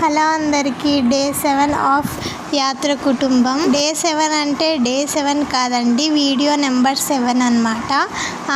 Hello అందరికీ day seven of యాత్ర కుటుంబం. డే సెవెన్ అంటే డే సెవెన్ కాదండి వీడియో నెంబర్ సెవెన్ అన్నమాట.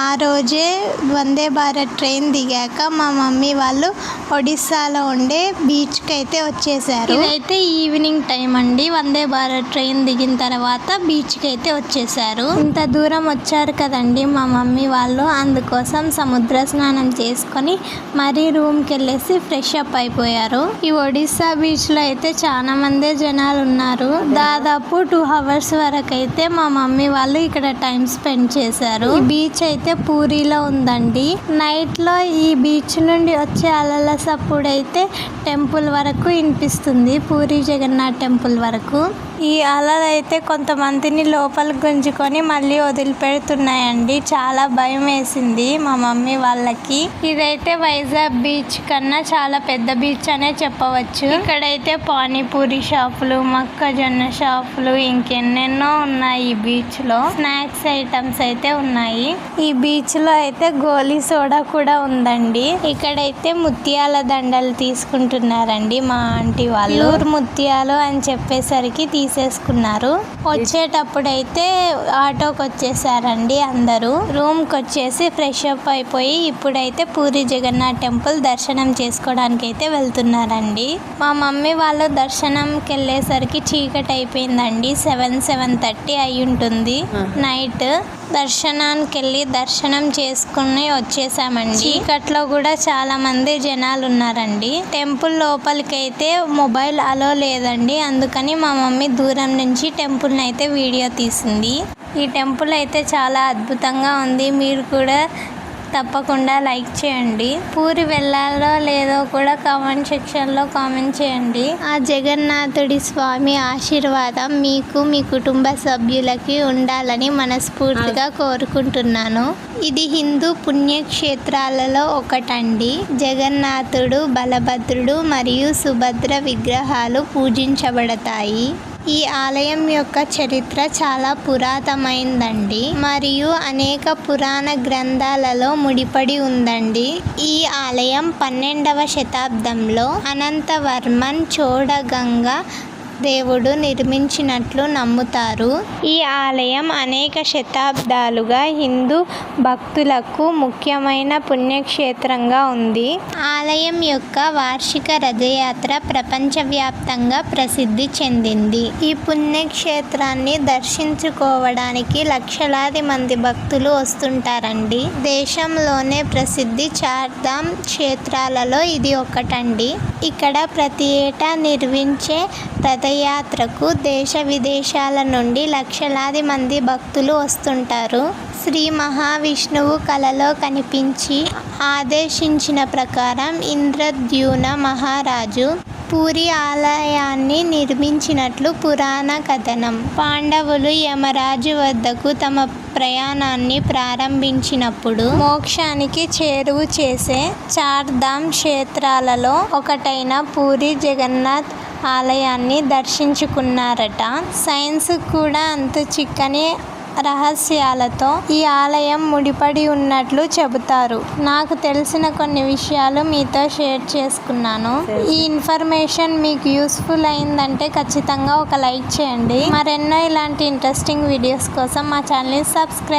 ఆ రోజే వందే భారత్ ట్రైన్ దిగాక మా మమ్మీ వాళ్ళు ఒడిస్సాలో ఉండే బీచ్కి అయితే వచ్చేసారు. ఇదైతే ఈవినింగ్ టైం అండి వందే భారత్ ట్రైన్ దిగిన తర్వాత బీచ్కి అయితే వచ్చేసారు. ఇంత దూరం వచ్చారు కదండి మా మమ్మీ వాళ్ళు అందుకోసం సముద్ర స్నానం చేసుకొని మరీ రూమ్కి వెళ్ళేసి ఫ్రెష్ అప్ అయిపోయారు. ఈ ఒడిస్సా బీచ్లో అయితే చాలా మందే జనాలు ఉన్నారు. దాదాపు టూ అవర్స్ వరకు అయితే మా మమ్మీ వాళ్ళు ఇక్కడ టైం స్పెండ్ చేశారు. బీచ్ అయితే పూరిలో ఉందండి. నైట్లో ఈ బీచ్ నుండి వచ్చే అలల సప్పుడు అయితే టెంపుల్ వరకు వినిపిస్తుంది. పూరి జగన్నాథ్ టెంపుల్ వరకు. ఈ అలలు అయితే కొంతమందిని లోపలికి గుంజుకొని మళ్ళీ వదిలిపెడుతున్నాయండి. చాలా భయం వేసింది మా మమ్మీ వాళ్ళకి. ఇదైతే వైజాగ్ బీచ్ కన్నా చాలా పెద్ద బీచ్ అనే చెప్పవచ్చు. ఇక్కడైతే పానీపూరి షాపులు మొక్కజొన్న షాపులు ఇంకెన్నెన్నో ఉన్నాయి ఈ బీచ్లో. స్నాక్స్ ఐటమ్స్ అయితే ఉన్నాయి. ఈ బీచ్లో అయితే గోలీ సోడా కూడా ఉందండి. ఇక్కడైతే ముత్యాల దండలు తీసుకుంటున్నారండి మా ఆంటీ వాళ్ళు. ముత్యాలు అని చెప్పేసరికి తీసేసుకున్నారు వచ్చేటప్పుడు అయితే ఆటోకి వచ్చేసారండి అందరూ. రూమ్కి వచ్చేసి ఫ్రెష్ అప్ అయిపోయి ఇప్పుడైతే పూరి జగన్నాథ్ టెంపుల్ దర్శనం చేసుకోవడానికి అయితే వెళ్తున్నారండి. మా మమ్మీ వాళ్ళు దర్శనంకి వెళ్ళేసరికి చీకటి అయిపోయిందండి. సెవెన్ సెవెన్ థర్టీ అయి ఉంటుంది. నైట్ దర్శనానికి వెళ్ళి దర్శనం చేసుకుని వచ్చేసామండి. చీకట్లో కూడా చాలా మంది జనాలు ఉన్నారండి టెంపుల్ లోపలికి అయితే మొబైల్ అలో లేదండి. అందుకని మా మమ్మీ దూరం నుంచి టెంపుల్ని అయితే వీడియో తీసింది. ఈ టెంపుల్ అయితే చాలా అద్భుతంగా ఉంది. మీరు కూడా తప్పకుండా లైక్ చేయండి. పూరి వెళ్ళాలో లేదో కూడా కామెంట్ సెక్షన్లో కామెంట్ చేయండి. ఆ జగన్నాథుడి స్వామి ఆశీర్వాదం మీకు మీ కుటుంబ సభ్యులకి ఉండాలని మనస్ఫూర్తిగా కోరుకుంటున్నాను. ఇది హిందూ పుణ్యక్షేత్రాలలో ఒకటండి. జగన్నాథుడు బలభద్రుడు మరియు సుభద్ర విగ్రహాలు పూజించబడతాయి. ఈ ఆలయం యొక్క చరిత్ర చాలా పురాతనమైందండి. మరియు అనేక పురాణ గ్రంథాలలో ముడిపడి ఉందండి. ఈ ఆలయం పన్నెండవ శతాబ్దంలో అనంతవర్మన్ చోడగంగ దేవుడు నిర్మించినట్లు నమ్ముతారు. ఈ ఆలయం అనేక శతాబ్దాలుగా హిందూ భక్తులకు ముఖ్యమైన పుణ్యక్షేత్రంగా ఉంది. ఆలయం యొక్క వార్షిక రథయాత్ర ప్రపంచవ్యాప్తంగా ప్రసిద్ధి చెందింది. ఈ పుణ్యక్షేత్రాన్ని దర్శించుకోవడానికి లక్షలాది మంది భక్తులు వస్తుంటారండి. దేశంలోనే ప్రసిద్ధి చార్ధామ్ క్షేత్రాలలో ఇది ఒకటండి. ఇక్కడ ప్రతి ఏటా నిర్మించే రథయాత్రకు దేశ విదేశాల నుండి లక్షలాది మంది భక్తులు వస్తుంటారు. శ్రీ మహావిష్ణువు కలలో కనిపించి ఆదేశించిన ప్రకారం ఇంద్రద్యున మహారాజు పూరి ఆలయాన్ని నిర్మించినట్లు పురాణ కథనం. పాండవులు యమరాజు వద్దకు తమ ప్రయాణాన్ని ప్రారంభించినప్పుడు మోక్షానికి చేరువు చేసే చార్ధామ్ క్షేత్రాలలో ఒకటైన పూరి జగన్నాథ్ ఆలయాన్ని దర్శించుకున్నారట. సైన్స్ కూడా అంత చిక్కని రహస్యాలతో ఈ ఆలయం ముడిపడి ఉన్నట్లు చెబుతారు. నాకు తెలిసిన కొన్ని విషయాలు మీతో షేర్ చేసుకున్నాను. ఈ ఇన్ఫర్మేషన్ మీకు యూస్ఫుల్ అయిందంటే ఖచ్చితంగా ఒక లైక్ చేయండి. మరెన్నో ఇలాంటి ఇంట్రెస్టింగ్ వీడియోస్ కోసం మా ఛానల్ని సబ్స్క్రైబ్